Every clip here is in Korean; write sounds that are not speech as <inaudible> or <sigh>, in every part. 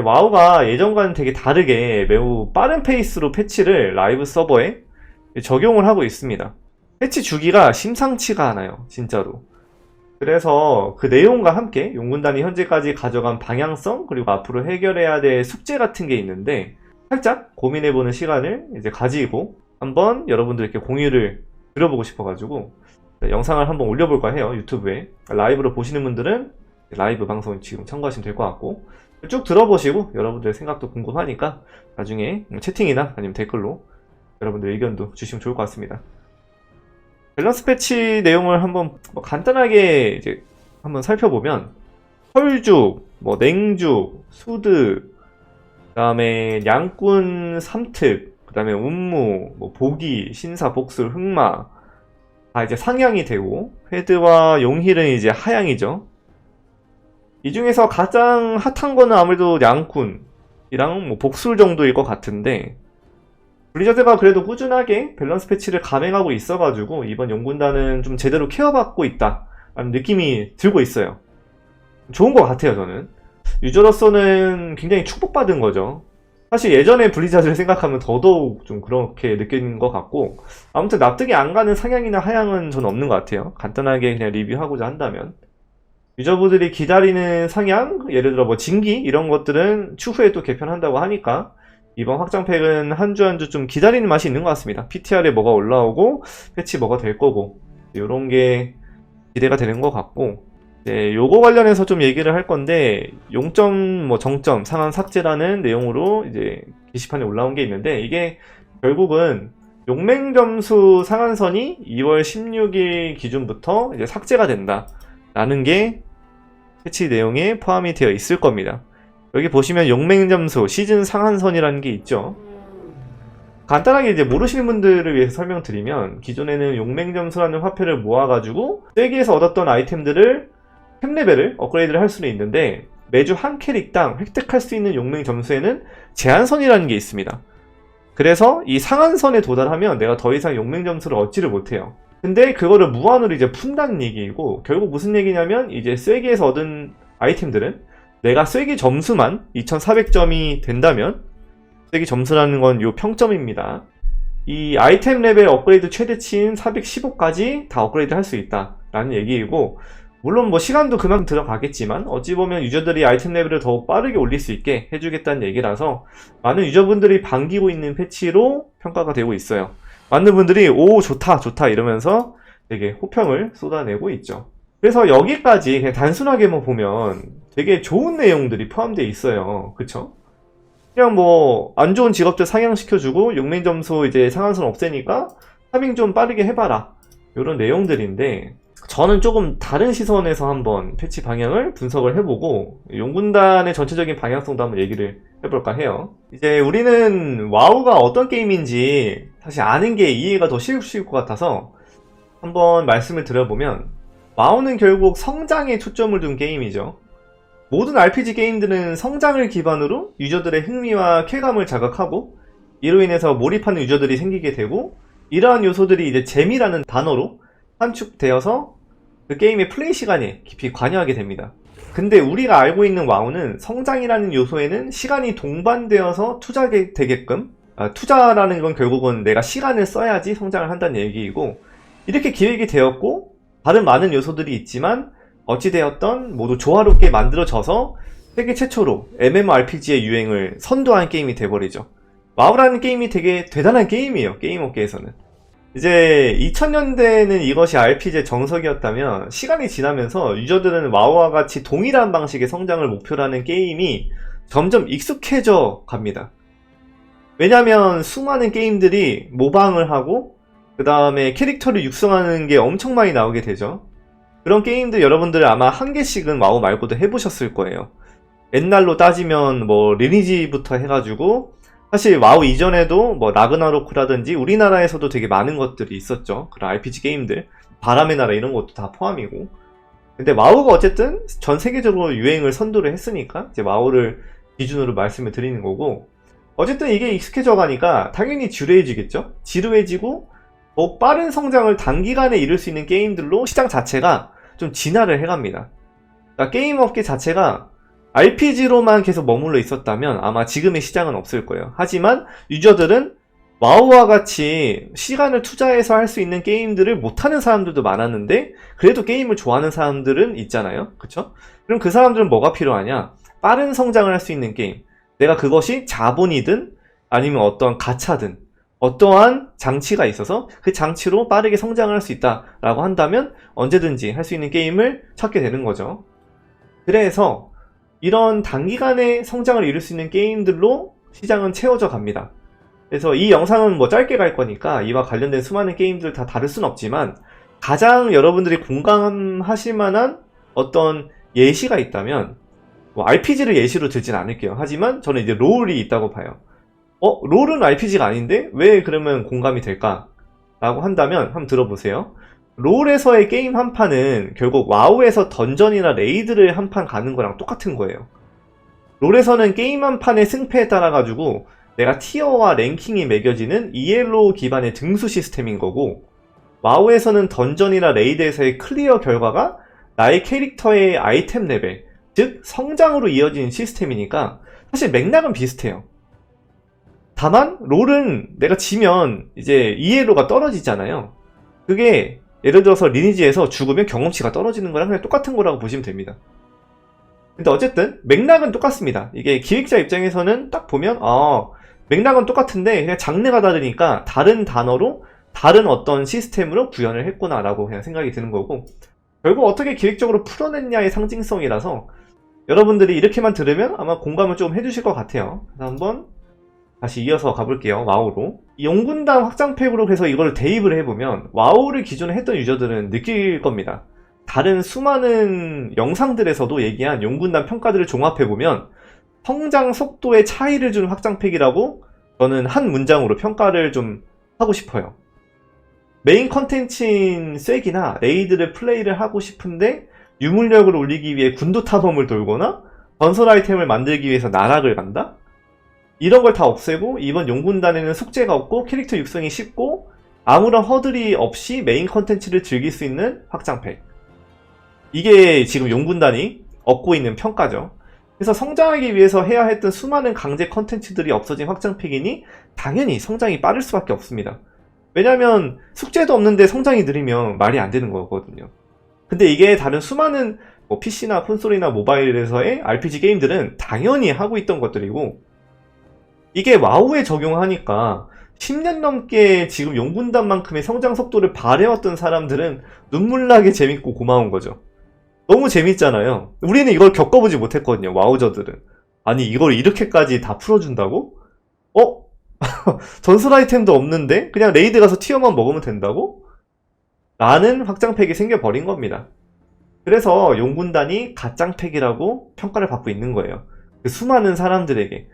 와우가 예전과는 되게 다르게 매우 빠른 페이스로 패치를 라이브 서버에 적용을 하고 있습니다. 패치 주기가 심상치가 않아요, 진짜로. 그래서 그 내용과 함께 용군단이 현재까지 가져간 방향성 그리고 앞으로 해결해야 될 숙제 같은 게 있는데 살짝 고민해보는 시간을 이제 가지고 한번 여러분들께 공유를 드려보고 싶어가지고 영상을 한번 올려볼까 해요 유튜브에 라이브로 보시는 분들은 라이브 방송 지금 참고하시면 될 것 같고 쭉 들어보시고 여러분들의 생각도 궁금하니까 나중에 채팅이나 아니면 댓글로 여러분들 의견도 주시면 좋을 것 같습니다. 밸런스 패치 내용을 한번 뭐 간단하게 이제 한번 살펴보면 혈죽, 뭐 냉죽, 수드, 그다음에 양꾼 삼특, 그다음에 운무, 뭐 보기, 신사, 복술, 흑마 다 이제 상향이 되고 헤드와 용힐은 이제 하향이죠. 이 중에서 가장 핫한 거는 아무래도 양꾼이랑 뭐 복술 정도일 것 같은데 블리자드가 그래도 꾸준하게 밸런스 패치를 감행하고 있어가지고 이번 용군단은 좀 제대로 케어받고 있다라는 느낌이 들고 있어요. 좋은 것 같아요, 저는. 유저로서는 굉장히 축복받은 거죠. 사실 예전에 블리자드를 생각하면 더더욱 좀 그렇게 느끼는 것 같고 아무튼 납득이 안 가는 상향이나 하향은 저는 없는 것 같아요. 간단하게 그냥 리뷰하고자 한다면 유저분들이 기다리는 상향, 예를 들어 뭐 진기 이런 것들은 추후에 또 개편한다고 하니까 이번 확장팩은 한 주 한 주 좀 기다리는 맛이 있는 것 같습니다. PTR에 뭐가 올라오고 패치 뭐가 될 거고 이런 게 기대가 되는 것 같고 네, 요거 관련해서 좀 얘기를 할 건데 용점 뭐 정점 상한 삭제라는 내용으로 이제 게시판에 올라온 게 있는데 이게 결국은 용맹 점수 상한선이 2월 16일 기준부터 이제 삭제가 된다 라는 게 패치 내용에 포함이 되어 있을 겁니다. 여기 보시면 용맹 점수 시즌 상한선이라는 게 있죠. 간단하게 이제 모르시는 분들을 위해서 설명드리면 기존에는 용맹 점수라는 화폐를 모아가지고 세계에서 얻었던 아이템들을 템 레벨을 업그레이드를 할 수는 있는데 매주 한 캐릭당 획득할 수 있는 용맹 점수에는 제한선이라는 게 있습니다. 그래서 이 상한선에 도달하면 내가 더 이상 용맹 점수를 얻지를 못해요. 근데 그거를 무한으로 이제 푼다는 얘기이고 결국 무슨 얘기냐면 이제 쐐기에서 얻은 아이템들은 내가 쐐기 점수만 2400점이 된다면 쐐기 점수라는 건 요 평점입니다. 이 아이템 레벨 업그레이드 최대치인 415까지 다 업그레이드 할 수 있다 라는 얘기이고 물론 뭐 시간도 그만큼 들어가겠지만 어찌 보면 유저들이 아이템 레벨을 더욱 빠르게 올릴 수 있게 해주겠다는 얘기라서 많은 유저분들이 반기고 있는 패치로 평가가 되고 있어요. 많은 분들이 오 좋다 좋다 이러면서 되게 호평을 쏟아내고 있죠. 그래서 여기까지 그냥 단순하게만 보면 되게 좋은 내용들이 포함되어 있어요. 그쵸? 그냥 뭐 안 좋은 직업들 상향시켜주고 용맹 점수 이제 상한선 없애니까 파밍 좀 빠르게 해봐라 이런 내용들인데 저는 조금 다른 시선에서 한번 패치 방향을 분석을 해보고 용군단의 전체적인 방향성도 한번 얘기를 해볼까 해요. 이제 우리는 와우가 어떤 게임인지 사실 아는 게 이해가 더 쉬울 것 같아서 한번 말씀을 드려보면 와우는 결국 성장에 초점을 둔 게임이죠. 모든 RPG 게임들은 성장을 기반으로 유저들의 흥미와 쾌감을 자극하고 이로 인해서 몰입하는 유저들이 생기게 되고 이러한 요소들이 이제 재미라는 단어로 함축되어서 그 게임의 플레이 시간에 깊이 관여하게 됩니다. 근데 우리가 알고 있는 와우는 성장이라는 요소에는 시간이 동반되어서 투자게 되게끔 아, 투자라는 건 결국은 내가 시간을 써야지 성장을 한다는 얘기이고 이렇게 기획이 되었고 다른 많은 요소들이 있지만 어찌되었던 모두 조화롭게 만들어져서 세계 최초로 MMORPG의 유행을 선도한 게임이 돼버리죠. 와우라는 게임이 되게 대단한 게임이에요. 게임 업계에서는. 이제 2000년대는 이것이 RPG의 정석이었다면 시간이 지나면서 유저들은 와우와 같이 동일한 방식의 성장을 목표로 하는 게임이 점점 익숙해져 갑니다. 왜냐면 수많은 게임들이 모방을 하고 그 다음에 캐릭터를 육성하는 게 엄청 많이 나오게 되죠. 그런 게임들 여러분들 아마 한 개씩은 와우 말고도 해보셨을 거예요. 옛날로 따지면 뭐 리니지부터 해가지고 사실 와우 이전에도 뭐 라그나로크라든지 우리나라에서도 되게 많은 것들이 있었죠. 그런 RPG 게임들. 바람의 나라 이런 것도 다 포함이고. 근데 와우가 어쨌든 전 세계적으로 유행을 선도를 했으니까 이제 와우를 기준으로 말씀을 드리는 거고. 어쨌든 이게 익숙해져 가니까 당연히 지루해지겠죠? 지루해지고 더 빠른 성장을 단기간에 이룰 수 있는 게임들로 시장 자체가 좀 진화를 해갑니다. 그러니까 게임 업계 자체가 RPG로만 계속 머물러 있었다면 아마 지금의 시장은 없을 거예요. 하지만 유저들은 와우와 같이 시간을 투자해서 할 수 있는 게임들을 못하는 사람들도 많았는데 그래도 게임을 좋아하는 사람들은 있잖아요. 그쵸? 그럼 그 사람들은 뭐가 필요하냐? 빠른 성장을 할 수 있는 게임. 내가 그것이 자본이든 아니면 어떤 가차든 어떠한 장치가 있어서 그 장치로 빠르게 성장을 할 수 있다라고 한다면 언제든지 할 수 있는 게임을 찾게 되는 거죠. 그래서 이런 단기간에 성장을 이룰 수 있는 게임들로 시장은 채워져 갑니다. 그래서 이 영상은 뭐 짧게 갈 거니까 이와 관련된 수많은 게임들 다 다룰 순 없지만 가장 여러분들이 공감하실 만한 어떤 예시가 있다면 뭐 RPG를 예시로 들진 않을게요. 하지만 저는 이제 롤이 있다고 봐요. 어, 롤은 RPG가 아닌데 왜 그러면 공감이 될까? 라고 한다면 한번 들어보세요. 롤에서의 게임 한 판은 결국 와우에서 던전이나 레이드를 한 판 가는 거랑 똑같은 거예요. 롤에서는 게임 한 판의 승패에 따라 가지고 내가 티어와 랭킹이 매겨지는 ELO 기반의 등수 시스템인 거고 와우에서는 던전이나 레이드에서의 클리어 결과가 나의 캐릭터의 아이템 레벨, 즉 성장으로 이어지는 시스템이니까 사실 맥락은 비슷해요. 다만 롤은 내가 지면 이제 ELO가 떨어지잖아요. 그게 예를 들어서 리니지에서 죽으면 경험치가 떨어지는 거랑 그냥 똑같은 거라고 보시면 됩니다. 근데 어쨌든 맥락은 똑같습니다. 이게 기획자 입장에서는 딱 보면 아 맥락은 똑같은데 그냥 장르가 다르니까 다른 단어로 다른 어떤 시스템으로 구현을 했구나라고 그냥 생각이 드는 거고 결국 어떻게 기획적으로 풀어냈냐의 상징성이라서 여러분들이 이렇게만 들으면 아마 공감을 좀 해주실 것 같아요. 그래서 한번 다시 이어서 가볼게요. 와우로. 이 용군단 확장팩으로 해서 이걸 대입을 해보면 와우를 기존에 했던 유저들은 느낄 겁니다. 다른 수많은 영상들에서도 얘기한 용군단 평가들을 종합해보면 성장 속도의 차이를 주는 확장팩이라고 저는 한 문장으로 평가를 좀 하고 싶어요. 메인 컨텐츠인 쐐기나 레이드를 플레이를 하고 싶은데 유물력을 올리기 위해 군도 탐험을 돌거나 건설 아이템을 만들기 위해서 나락을 간다? 이런 걸 다 없애고 이번 용군단에는 숙제가 없고 캐릭터 육성이 쉽고 아무런 허들이 없이 메인 컨텐츠를 즐길 수 있는 확장팩. 이게 지금 용군단이 얻고 있는 평가죠. 그래서 성장하기 위해서 해야 했던 수많은 강제 컨텐츠들이 없어진 확장팩이니 당연히 성장이 빠를 수밖에 없습니다. 왜냐면 숙제도 없는데 성장이 느리면 말이 안 되는 거거든요. 근데 이게 다른 수많은 뭐 PC나 콘솔이나 모바일에서의 RPG 게임들은 당연히 하고 있던 것들이고 이게 와우에 적용하니까 10년 넘게 지금 용군단만큼의 성장 속도를 발해왔던 사람들은 눈물나게 재밌고 고마운 거죠. 너무 재밌잖아요. 우리는 이걸 겪어보지 못했거든요. 와우저들은. 아니 이걸 이렇게까지 다 풀어준다고? 어? <laughs> 전술 아이템도 없는데 그냥 레이드 가서 티어만 먹으면 된다고? 라는 확장팩이 생겨버린 겁니다. 그래서 용군단이 가짱팩이라고 평가를 받고 있는 거예요. 그 수많은 사람들에게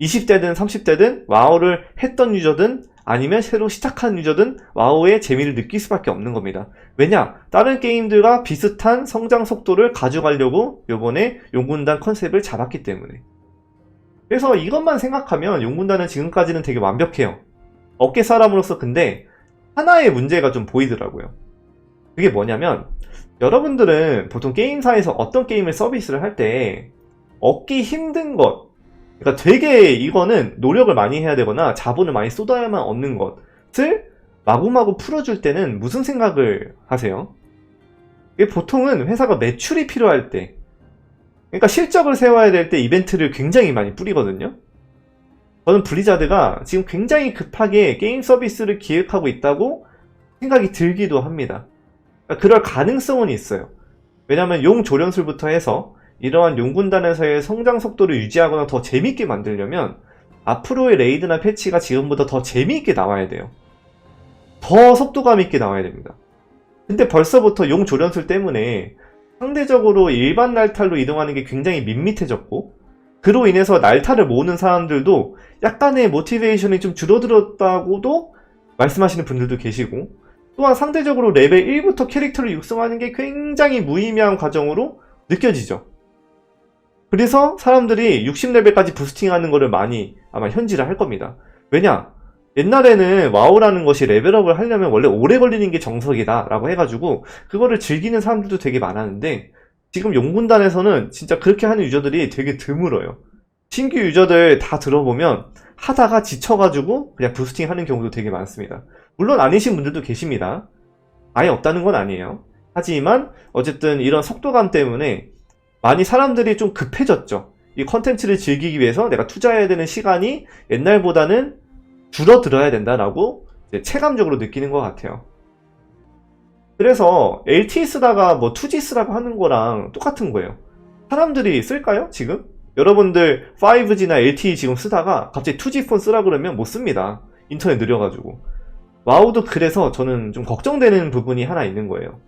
20대든 30대든 와우를 했던 유저든 아니면 새로 시작한 유저든 와우의 재미를 느낄 수밖에 없는 겁니다. 왜냐? 다른 게임들과 비슷한 성장 속도를 가져가려고 요번에 용군단 컨셉을 잡았기 때문에. 그래서 이것만 생각하면 용군단은 지금까지는 되게 완벽해요. 어깨 사람으로서 근데 하나의 문제가 좀 보이더라고요. 그게 뭐냐면 여러분들은 보통 게임사에서 어떤 게임을 서비스를 할 때 얻기 힘든 것 그러니까 되게 이거는 노력을 많이 해야 되거나 자본을 많이 쏟아야만 얻는 것을 마구마구 풀어줄 때는 무슨 생각을 하세요? 보통은 회사가 매출이 필요할 때 그러니까 실적을 세워야 될 때 이벤트를 굉장히 많이 뿌리거든요. 저는 블리자드가 지금 굉장히 급하게 게임 서비스를 기획하고 있다고 생각이 들기도 합니다. 그러니까 그럴 가능성은 있어요. 왜냐하면 용 조련술부터 해서 이러한 용군단에서의 성장 속도를 유지하거나 더 재밌게 만들려면 앞으로의 레이드나 패치가 지금보다 더 재미있게 나와야 돼요. 더 속도감 있게 나와야 됩니다. 근데 벌써부터 용 조련술 때문에 상대적으로 일반 날탈로 이동하는 게 굉장히 밋밋해졌고 그로 인해서 날탈을 모으는 사람들도 약간의 모티베이션이 좀 줄어들었다고도 말씀하시는 분들도 계시고 또한 상대적으로 레벨 1부터 캐릭터를 육성하는 게 굉장히 무의미한 과정으로 느껴지죠. 그래서 사람들이 60레벨까지 부스팅하는 거를 많이 아마 현질을 할 겁니다. 왜냐? 옛날에는 와우라는 것이 레벨업을 하려면 원래 오래 걸리는 게 정석이다 라고 해가지고 그거를 즐기는 사람들도 되게 많았는데 지금 용군단에서는 진짜 그렇게 하는 유저들이 되게 드물어요. 신규 유저들 다 들어보면 하다가 지쳐가지고 그냥 부스팅 하는 경우도 되게 많습니다. 물론 아니신 분들도 계십니다. 아예 없다는 건 아니에요. 하지만 어쨌든 이런 속도감 때문에 많이 사람들이 좀 급해졌죠. 이 컨텐츠를 즐기기 위해서 내가 투자해야 되는 시간이 옛날보다는 줄어들어야 된다라고 체감적으로 느끼는 것 같아요. 그래서 LTE 쓰다가 뭐 2G 쓰라고 하는 거랑 똑같은 거예요. 사람들이 쓸까요? 지금? 여러분들 5G나 LTE 지금 쓰다가 갑자기 2G 폰 쓰라 그러면 못 씁니다. 인터넷 느려가지고. 와우도 그래서 저는 좀 걱정되는 부분이 하나 있는 거예요.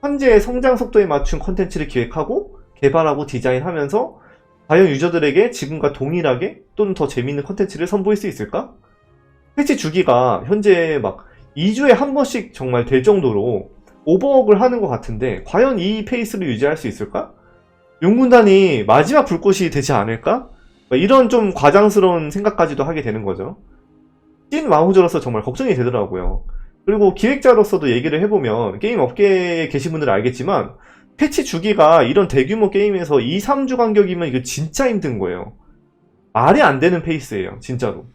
현재의 성장 속도에 맞춘 컨텐츠를 기획하고 개발하고 디자인하면서 과연 유저들에게 지금과 동일하게 또는 더 재밌는 컨텐츠를 선보일 수 있을까? 패치 주기가 현재 막 2주에 한 번씩 정말 될 정도로 오버웍을 하는 것 같은데 과연 이 페이스를 유지할 수 있을까? 용군단이 마지막 불꽃이 되지 않을까? 막 이런 좀 과장스러운 생각까지도 하게 되는 거죠. 찐 와우저로서 정말 걱정이 되더라고요. 그리고 기획자로서도 얘기를 해보면 게임 업계에 계신 분들은 알겠지만 패치 주기가 이런 대규모 게임에서 2, 3주 간격이면 이거 진짜 힘든 거예요. 말이 안 되는 페이스예요, 진짜로.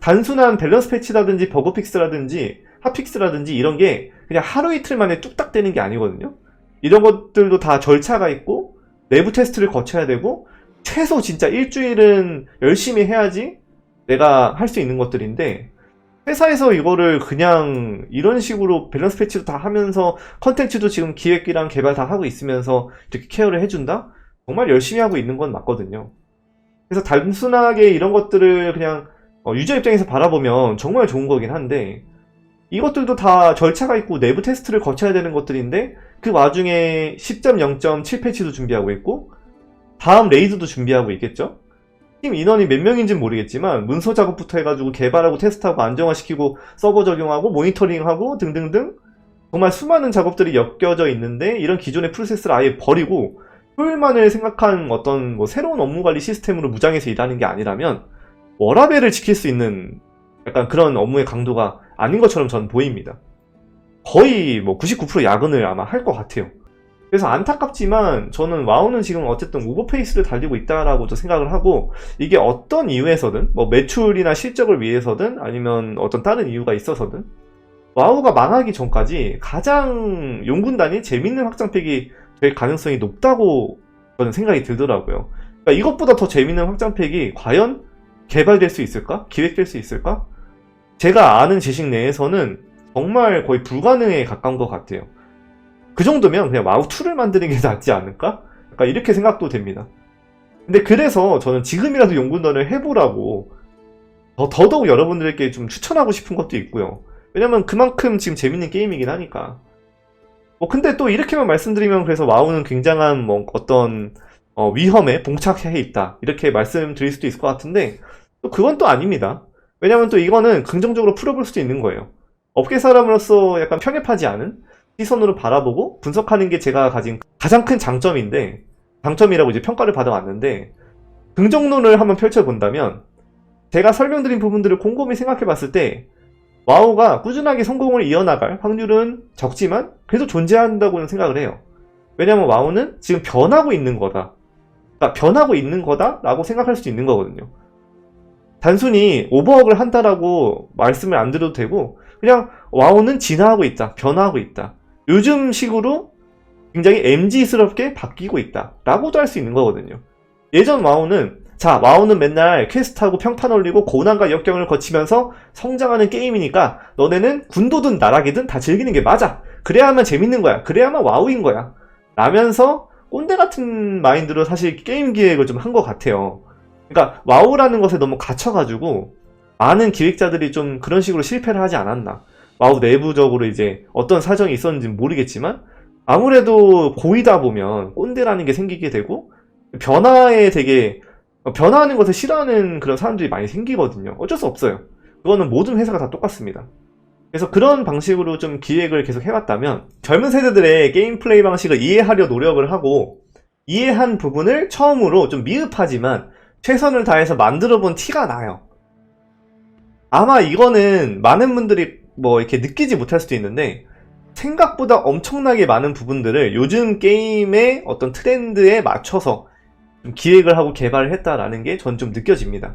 단순한 밸런스 패치라든지 버그 픽스라든지 핫픽스라든지 이런 게 그냥 하루 이틀 만에 뚝딱 되는 게 아니거든요. 이런 것들도 다 절차가 있고 내부 테스트를 거쳐야 되고 최소 진짜 일주일은 열심히 해야지 내가 할 수 있는 것들인데 회사에서 이거를 그냥 이런 식으로 밸런스 패치도 다 하면서 컨텐츠도 지금 기획이랑 개발 다 하고 있으면서 이렇게 케어를 해준다? 정말 열심히 하고 있는 건 맞거든요. 그래서 단순하게 이런 것들을 그냥 어, 유저 입장에서 바라보면 정말 좋은 거긴 한데 이것들도 다 절차가 있고 내부 테스트를 거쳐야 되는 것들인데 그 와중에 10.0.7 패치도 준비하고 있고 다음 레이드도 준비하고 있겠죠? 팀 인원이 몇 명인지는 모르겠지만 문서 작업부터 해가지고 개발하고 테스트하고 안정화시키고 서버 적용하고 모니터링하고 등등등 정말 수많은 작업들이 엮여져 있는데 이런 기존의 프로세스를 아예 버리고 효율만을 생각한 어떤 뭐 새로운 업무 관리 시스템으로 무장해서 일하는 게 아니라면 워라벨을 지킬 수 있는 약간 그런 업무의 강도가 아닌 것처럼 저는 보입니다. 거의 뭐 99% 야근을 아마 할 것 같아요. 그래서 안타깝지만 저는 와우는 지금 어쨌든 오버페이스를 달리고 있다라고도 생각을 하고 이게 어떤 이유에서든 뭐 매출이나 실적을 위해서든 아니면 어떤 다른 이유가 있어서든 와우가 망하기 전까지 가장 용군단이 재밌는 확장팩이 될 가능성이 높다고 저는 생각이 들더라고요. 그러니까 이것보다 더 재밌는 확장팩이 과연 개발될 수 있을까? 기획될 수 있을까? 제가 아는 지식 내에서는 정말 거의 불가능에 가까운 것 같아요. 그 정도면 그냥 와우2를 만드는 게 <laughs> 낫지 않을까? 약간 이렇게 생각도 됩니다. 근데 그래서 저는 지금이라도 용군단을 해보라고 더, 더더욱 여러분들께 좀 추천하고 싶은 것도 있고요. 왜냐면 그만큼 지금 재밌는 게임이긴 하니까. 뭐 근데 또 이렇게만 말씀드리면 그래서 와우는 굉장한 뭐 어떤 어, 위험에 봉착해 있다. 이렇게 말씀드릴 수도 있을 것 같은데 또 그건 또 아닙니다. 왜냐면 또 이거는 긍정적으로 풀어볼 수도 있는 거예요. 업계 사람으로서 약간 편협하지 않은 시선으로 바라보고 분석하는 게 제가 가진 가장 큰 장점인데 장점이라고 이제 평가를 받아왔는데 긍정론을 한번 펼쳐본다면 제가 설명드린 부분들을 곰곰이 생각해 봤을 때 와우가 꾸준하게 성공을 이어나갈 확률은 적지만 그래도 존재한다고는 생각을 해요. 왜냐면 와우는 지금 변하고 있는 거다. 그러니까 변하고 있는 거다라고 생각할 수 있는 거거든요. 단순히 오버웍을 한다라고 말씀을 안 드려도 되고 그냥 와우는 진화하고 있다, 변화하고 있다. 요즘 식으로 굉장히 MG스럽게 바뀌고 있다. 라고도 할 수 있는 거거든요. 예전 와우는, 자, 와우는 맨날 퀘스트하고 평판 올리고 고난과 역경을 거치면서 성장하는 게임이니까 너네는 군도든 나락이든 다 즐기는 게 맞아. 그래야만 재밌는 거야. 그래야만 와우인 거야. 라면서 꼰대 같은 마인드로 사실 게임 기획을 좀 한 것 같아요. 그러니까 와우라는 것에 너무 갇혀가지고 많은 기획자들이 좀 그런 식으로 실패를 하지 않았나. 와우 내부적으로 이제 어떤 사정이 있었는지는 모르겠지만 아무래도 고이다 보면 꼰대라는 게 생기게 되고 변화에 되게 변화하는 것을 싫어하는 그런 사람들이 많이 생기거든요. 어쩔 수 없어요. 그거는 모든 회사가 다 똑같습니다. 그래서 그런 방식으로 좀 기획을 계속 해왔다면 젊은 세대들의 게임 플레이 방식을 이해하려 노력을 하고 이해한 부분을 처음으로 좀 미흡하지만 최선을 다해서 만들어 본 티가 나요. 아마 이거는 많은 분들이 뭐 이렇게 느끼지 못할 수도 있는데 생각보다 엄청나게 많은 부분들을 요즘 게임의 어떤 트렌드에 맞춰서 좀 기획을 하고 개발을 했다라는 게 전 좀 느껴집니다.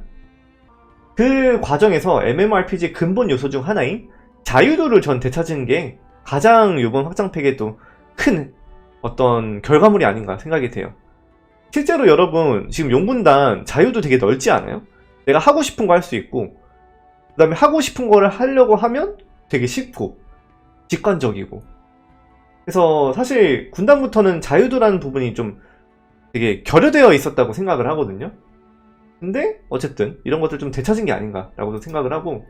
그 과정에서 MMORPG의 근본 요소 중 하나인 자유도를 전 되찾은 게 가장 이번 확장팩의 또큰 어떤 결과물이 아닌가 생각이 돼요. 실제로 여러분 지금 용군단 자유도 되게 넓지 않아요? 내가 하고 싶은 거 할 수 있고 그 다음에 하고 싶은 거를 하려고 하면 되게 쉽고 직관적이고 그래서 사실 군단부터는 자유도라는 부분이 좀 되게 결여되어 있었다고 생각을 하거든요. 근데 어쨌든 이런 것들 좀 되찾은 게 아닌가라고도 생각을 하고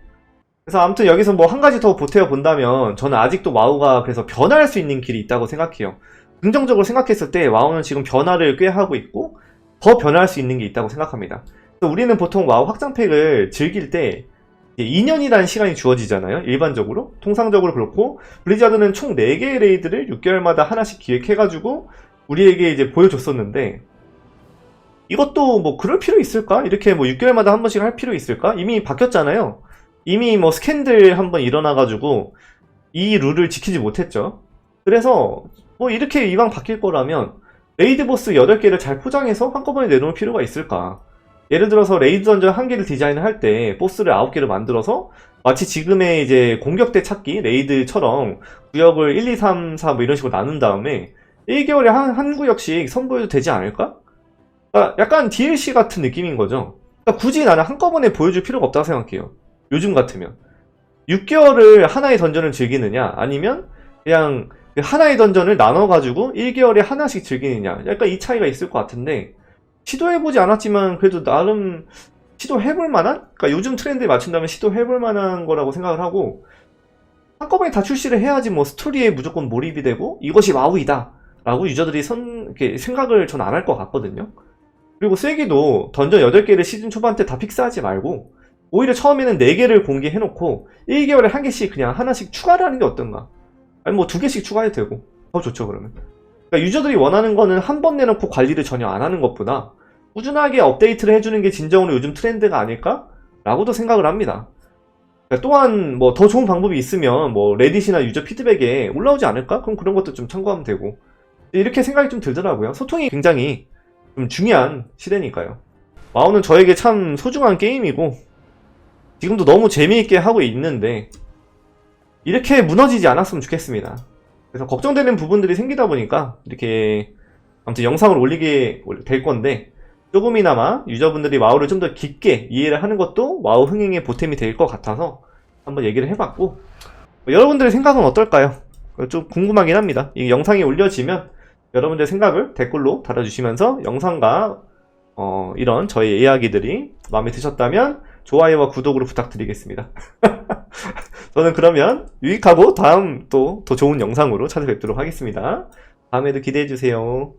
그래서 아무튼 여기서 뭐 한 가지 더 보태어 본다면 저는 아직도 와우가 그래서 변화할 수 있는 길이 있다고 생각해요. 긍정적으로 생각했을 때 와우는 지금 변화를 꽤 하고 있고 더 변화할 수 있는 게 있다고 생각합니다. 우리는 보통 와우 확장팩을 즐길 때 2년이라는 시간이 주어지잖아요. 일반적으로. 통상적으로 그렇고 블리자드는 총 4개의 레이드를 6개월마다 하나씩 기획해가지고 우리에게 이제 보여줬었는데 이것도 뭐 그럴 필요 있을까? 이렇게 뭐 6개월마다 한 번씩 할 필요 있을까? 이미 바뀌었잖아요. 이미 뭐 스캔들 한 번 일어나가지고 이 룰을 지키지 못했죠. 그래서 뭐 이렇게 이왕 바뀔 거라면 레이드 보스 8개를 잘 포장해서 한꺼번에 내놓을 필요가 있을까? 예를 들어서 레이드 던전 한 개를 디자인을 할때 보스를 9개를 만들어서 마치 지금의 이제 공격대 찾기 레이드처럼 구역을 1, 2, 3, 4 뭐 이런 식으로 나눈 다음에 1개월에 한, 한 구역씩 선보여도 되지 않을까? 그러니까 약간 DLC 같은 느낌인 거죠. 그러니까 굳이 나는 한꺼번에 보여줄 필요가 없다고 생각해요. 요즘 같으면. 6개월을 하나의 던전을 즐기느냐, 아니면 그냥 그 하나의 던전을 나눠가지고 1개월에 하나씩 즐기느냐. 약간 이 차이가 있을 것 같은데, 시도해보지 않았지만 그래도 나름 시도해볼 만한? 그러니까 요즘 트렌드에 맞춘다면 시도해볼 만한 거라고 생각을 하고, 한꺼번에 다 출시를 해야지 뭐 스토리에 무조건 몰입이 되고, 이것이 와우이다. 라고 유저들이 선, 생각을 전 안 할 것 같거든요. 그리고 세기도 던전 8개를 시즌 초반 때 다 픽스하지 말고 오히려 처음에는 4개를 공개해놓고 1개월에 한 개씩 그냥 하나씩 추가를 하는 게 어떤가 아니 뭐 두 개씩 추가해도 되고 더 좋죠 그러면 그러니까 유저들이 원하는 거는 한 번 내놓고 관리를 전혀 안 하는 것보다 꾸준하게 업데이트를 해주는 게 진정으로 요즘 트렌드가 아닐까? 라고도 생각을 합니다 그러니까 또한 뭐 더 좋은 방법이 있으면 뭐 레딧이나 유저 피드백에 올라오지 않을까? 그럼 그런 것도 좀 참고하면 되고 이렇게 생각이 좀 들더라고요 소통이 굉장히 좀 중요한 시대니까요. 와우는 저에게 참 소중한 게임이고 지금도 너무 재미있게 하고 있는데 이렇게 무너지지 않았으면 좋겠습니다. 그래서 걱정되는 부분들이 생기다 보니까 이렇게 아무튼 영상을 올리게 될 건데 조금이나마 유저분들이 와우를 좀 더 깊게 이해를 하는 것도 와우 흥행의 보탬이 될 것 같아서 한번 얘기를 해봤고 여러분들의 생각은 어떨까요? 좀 궁금하긴 합니다. 이 영상이 올려지면 여러분들의 생각을 댓글로 달아주시면서 영상과 어, 이런 저희 이야기들이 마음에 드셨다면 좋아요와 구독으로 부탁드리겠습니다. <laughs> 저는 그러면 유익하고 다음 또 더 좋은 영상으로 찾아뵙도록 하겠습니다. 다음에도 기대해주세요.